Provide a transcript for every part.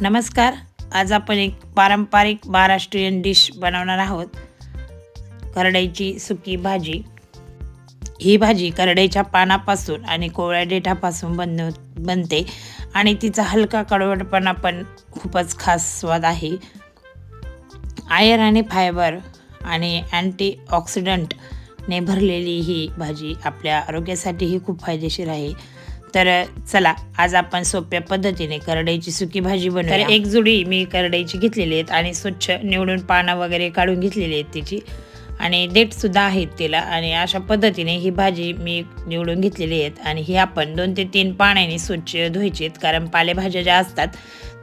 नमस्कार. आज आपण एक पारंपरिक महाराष्ट्रीयन डिश बनवणार आहोत. करडईची सुकी भाजी. ही भाजी करडईच्या पानापासून आणि कोवळ्या देठापासून बन बनते आणि तिचा हलका कडवटपणा पण खूपच खास स्वाद आहे. आयर आणि फायबर आणि अँटीऑक्सिडंटने भरलेली ही भाजी आपल्या आरोग्यासाठीही खूप फायदेशीर आहे. तर चला आज आपण सोप्या पद्धतीने करडईची सुकी भाजी बनवू तर एक जुडी मी करडईची घेतलेली आहेत आणि स्वच्छ निवडून पानं वगैरे काढून घेतलेली आहेत तिची. आणि देठसुद्धा आहेत तिला आणि अशा पद्धतीने ही भाजी मी निवडून घेतलेली आहेत. आणि ही आपण दोन ते तीन पाण्याने स्वच्छ धुवायची आहेत कारण पालेभाज्या ज्या असतात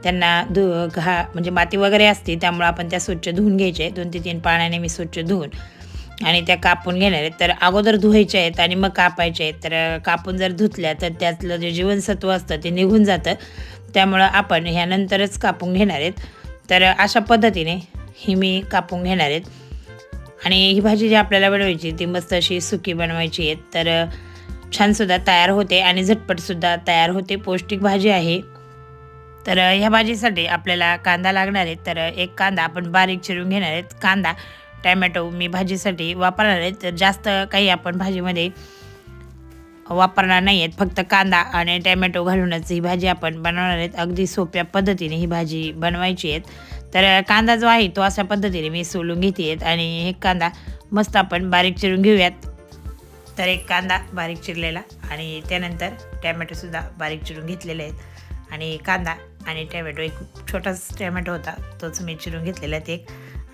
त्यांना धु घा म्हणजे माती वगैरे असते त्यामुळे आपण त्या स्वच्छ धुवून घ्यायचे दोन ते तीन पाण्याने मी स्वच्छ धुवून आणि त्या कापून घेणार आहेत. तर अगोदर धुवायच्या आहेत आणि मग कापायच्या आहेत. तर कापून जर धुतल्या तर त्यातलं जे जीवनसत्व असतं ते निघून जातं. त्यामुळं आपण ह्यानंतरच कापून घेणार आहेत. तर अशा पद्धतीने ही मी कापून घेणार आहेत. आणि ही भाजी जी आपल्याला बनवायची ती मस्त अशी सुकी बनवायची आहे. तर छानसुद्धा तयार होते आणि झटपटसुद्धा तयार होते. पौष्टिक भाजी आहे. तर ह्या भाजीसाठी आपल्याला कांदा लागणार आहे. तर एक कांदा आपण बारीक चिरून घेणार आहेत. कांदा टॅमॅटो मी भाजीसाठी वापरणार आहे. तर जास्त काही आपण भाजीमध्ये वापरणार नाही आहेत. फक्त कांदा आणि टॅमॅटो घालूनच ही भाजी आपण बनवणार आहेत. अगदी सोप्या पद्धतीने ही भाजी बनवायची आहेत. तर कांदा जो आहे तो अशा पद्धतीने मी सोलून घेते आहेत आणि हे कांदा मस्त आपण बारीक चिरून घेऊयात. तर एक कांदा बारीक चिरलेला आणि त्यानंतर टॅमॅटोसुद्धा बारीक चिरून घेतलेले आहेत. आणि कांदा आणि टॅमॅटो एक छोटाच टॅमॅटो होता तोच मी चिरून घेतलेला आहे. एक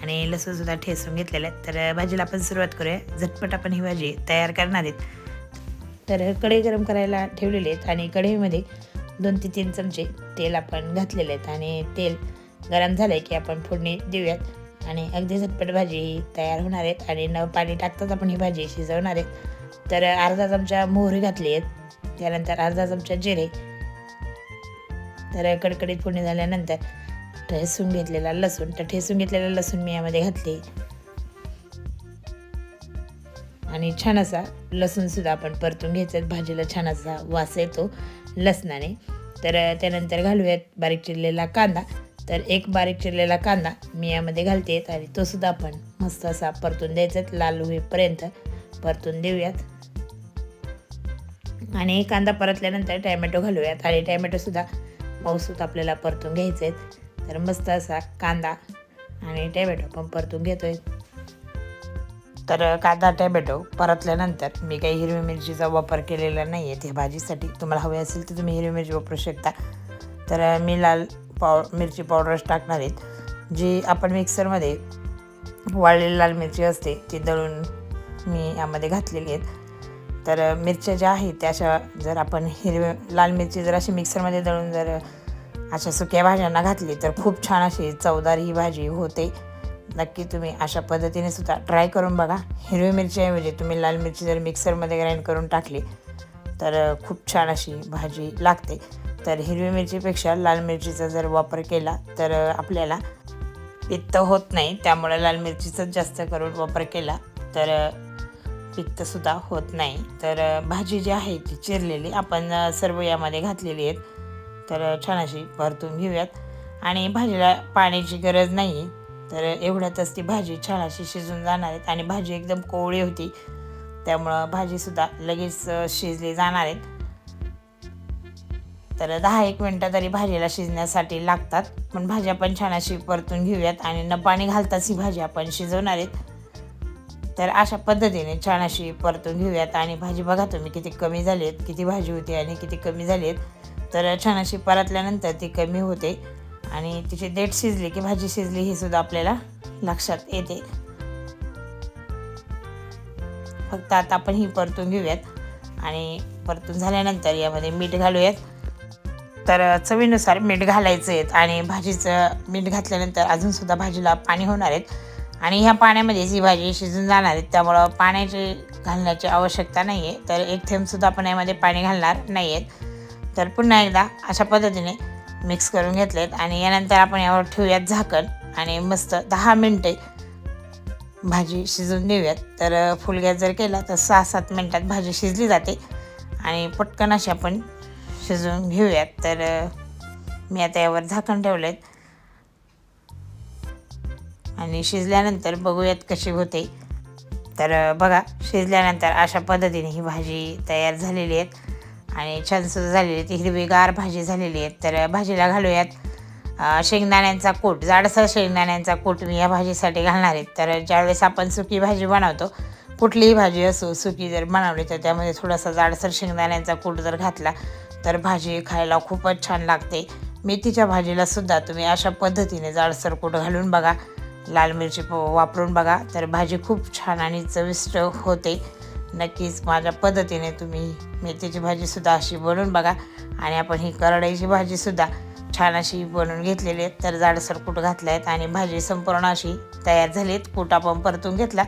आणि लसूणसुद्धा ठेसून घेतलेलं आहे तर भाजीला आपण सुरुवात करूया. झटपट आपण ही भाजी तयार करणार आहेत. तर कढई गरम करायला ठेवलेले आहेत आणि कढईमध्ये दोन ते तीन चमचे तेल आपण घातलेले आहेत. आणि तेल गरम झालं की आपण फोडणी देऊयात. आणि अगदी झटपट भाजी ही तयार होणार आहेत आणि न पाणी टाकताच आपण ही भाजी शिजवणार आहेत. तर अर्धा चमचा मोहरी घातली आहेत. त्यानंतर अर्धा चमचा जिरे. तर कडकडीत फोडणी झाल्यानंतर ठेसून घेतलेला लसूण. तर ठेसून घेतलेला लसूण मी यामध्ये घातली. आणि छान असा लसूणसुद्धा आपण परतून घ्यायचं भाजीला छान असा वास येतो लसणाने. तर त्यानंतर घालूयात बारीक चिरलेला कांदा. तर एक बारीक चिरलेला कांदा मी यामध्ये घालते. आणि तोसुद्धा आपण मस्त असा परतून द्यायचा लाल होईपर्यंत परतून देऊयात. आणि कांदा परतल्यानंतर टॅमॅटो घालूयात. आणि टॅमॅटोसुद्धा मऊसूत आपल्याला परतून घ्यायचे आहेत. तर मस्त असा कांदा आणि टॅमॅटो पण परतून घेतोय. तर कांदा टॅबेटो परतल्यानंतर मी काही हिरवी मिरचीचा वापर केलेला नाही आहे त्या भाजीसाठी तुम्हाला हवी असेल तर तुम्ही हिरवी मिरची वापरू शकता. तर मी लाल पाव मिरची पावडरच टाकणार आहेत. जी आपण मिक्सरमध्ये वाळलेली लाल मिरची असते ती दळून मी यामध्ये घातलेली आहेत. तर मिरच्या ज्या आहेत त्या अशा जर आपण हिरव्या लाल मिरची जर अशी मिक्सरमध्ये दळून जर अशा सुक्या भाज्यांना घातली तर खूप छान अशी चवदार ही भाजी होते. नक्की तुम्ही अशा पद्धतीने सुद्धा ट्राय करून बघा. हिरवी मिरचीऐवजी तुम्ही लाल मिरची जर मिक्सरमध्ये ग्राइंड करून टाकली तर खूप छान अशी भाजी लागते. तर हिरवी मिरचीपेक्षा लाल मिरचीचा जर वापर केला तर आपल्याला पित्त होत नाही. त्यामुळे लाल मिरचीचाच जास्त करून वापर केला तर पित्तसुद्धा होत नाही. तर भाजी जी आहे ती चिरलेली. आपण सर्व यामध्ये घातलेली आहेत. तर छान अशी परतून घेऊयात. आणि भाजीला पाण्याची गरज नाही तर एवढ्यातच ती भाजी छान अशी शिजून जाणार आहेत आणि भाजी एकदम कोवळी होती. त्यामुळं भाजीसुद्धा लगेच शिजली जाणार आहेत. तर दहा एक मिनटं तरी भाजीला शिजण्यासाठी लागतात. पण भाजी आपण छान अशी परतून घेऊयात आणि न पाणी घालताच ही भाजी आपण शिजवणार आहेत. तर अशा पद्धतीने छान अशी परतून घेऊयात. आणि भाजी बघा तुम्ही किती कमी झाली आहेत किती भाजी होती आणि किती कमी झाली आहेत. तर छान अशी परतल्यानंतर ती कमी होते. आणि तिची देठ शिजली की भाजी शिजली हे सुद्धा आपल्याला लक्षात येते. फक्त आता आपण ही परतून घेऊयात. आणि परतून झाल्यानंतर यामध्ये मीठ घालूयात. तर चवीनुसार मीठ घालायचं आहेत आणि भाजीचं मीठ घातल्यानंतर अजूनसुद्धा भाजीला पाणी होणार आहेत आणि ह्या पाण्यामध्येच ही भाजी शिजून जाणार आहेत त्यामुळं पाण्याची घालण्याची आवश्यकता नाही आहे तर एक थेंबसुद्धा आपण यामध्ये पाणी घालणार नाही आहेत तर पुन्हा एकदा अशा पद्धतीने मिक्स करून घेतलेत आणि यानंतर आपण यावर ठेवूयात झाकण आणि मस्त दहा मिनटे भाजी शिजून देऊयात. तर फुल गॅस जर केला तर सहा सात मिनटात भाजी शिजली जाते आणि पटकन अशी आपण शिजवून घेऊयात. तर मी आता यावर झाकण ठेवलेत आणि शिजल्यानंतर बघूयात कशी होते. तर बघा शिजल्यानंतर अशा पद्धतीने ही भाजी तयार झालेली आहे आणि छान सुद्धा झालेली ती हिरवीगार भाजी झालेली आहे तर भाजीला घालूयात शेंगदाण्यांचा कूट जाडसर शेंगदाण्यांचा कूट मी या भाजीसाठी घालणार आहे. तर ज्यावेळेस आपण सुकी भाजी बनवतो कुठलीही भाजी असो सुकी जर बनवली तर त्यामध्ये थोडासा जाडसर शेंगदाण्यांचा कूट जर घातला तर भाजी खायला खूपच छान लागते. मेथीच्या भाजीला सुद्धा तुम्ही अशा पद्धतीने जाडसर कूट घालून बघा. लाल मिरची वापरून बघा. तर भाजी खूप छान आणि चविष्ट होते. नक्कीच माझ्या पद्धतीने तुम्ही मेथीची भाजीसुद्धा अशी बनवून बघा. आणि आपण ही करडईची भाजीसुद्धा छान अशी बनवून घेतलेली आहे. तर जाडसर कूट घातले आहेत आणि भाजी संपूर्ण अशी तयार झाली आहेत कूट आपण परतून घेतला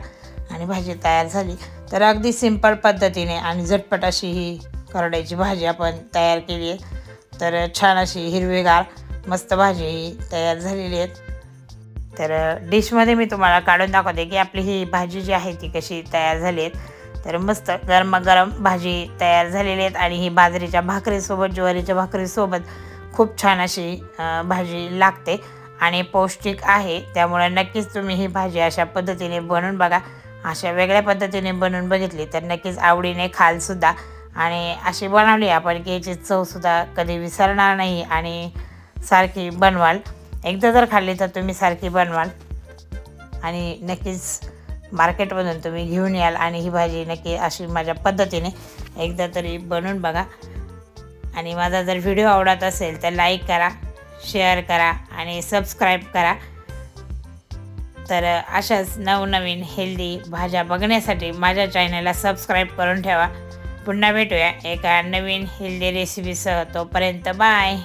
आणि भाजी तयार झाली. तर अगदी सिंपल पद्धतीने आणि झटपट अशी ही करडईची भाजी आपण तयार केली आहे. तर छान अशी हिरवीगार मस्त भाजी ही तयार झालेली आहेत. तर डिशमध्ये मी तुम्हाला काढून दाखवते की आपली ही भाजी जी आहे ती कशी तयार झाली आहे तर मस्त गरमागरम भाजी तयार झालेली आहेत आणि ही बाजरीच्या भाकरीसोबत ज्वारीच्या भाकरीसोबत खूप छान अशी भाजी लागते आणि पौष्टिक आहे. त्यामुळे नक्कीच तुम्ही ही भाजी अशा पद्धतीने बनवून बघा. अशा वेगळ्या पद्धतीने बनवून बघितली तर नक्कीच आवडीने खालसुद्धा आणि अशी बनवली आपण की याची चवसुद्धा कधी विसरणार नाही आणि सारखी बनवाल. एकदा जर खाल्ली तर तुम्ही सारखी बनवाल. आणि नक्कीच मार्केटमधून तुम्ही घेऊन याल आणि ही भाजी नक्की अशी माझ्या पद्धतीने एकदा तरी बनवून बघा. आणि माझा जर व्हिडिओ आवडत असेल तर लाईक करा शेअर करा आणि सबस्क्राईब करा. तर अशाच नवनवीन हेल्दी भाज्या बघण्यासाठी माझ्या चॅनलला सबस्क्राईब करून ठेवा. पुन्हा भेटूया एका नवीन हेल्दी रेसिपीसह तोपर्यंत बाय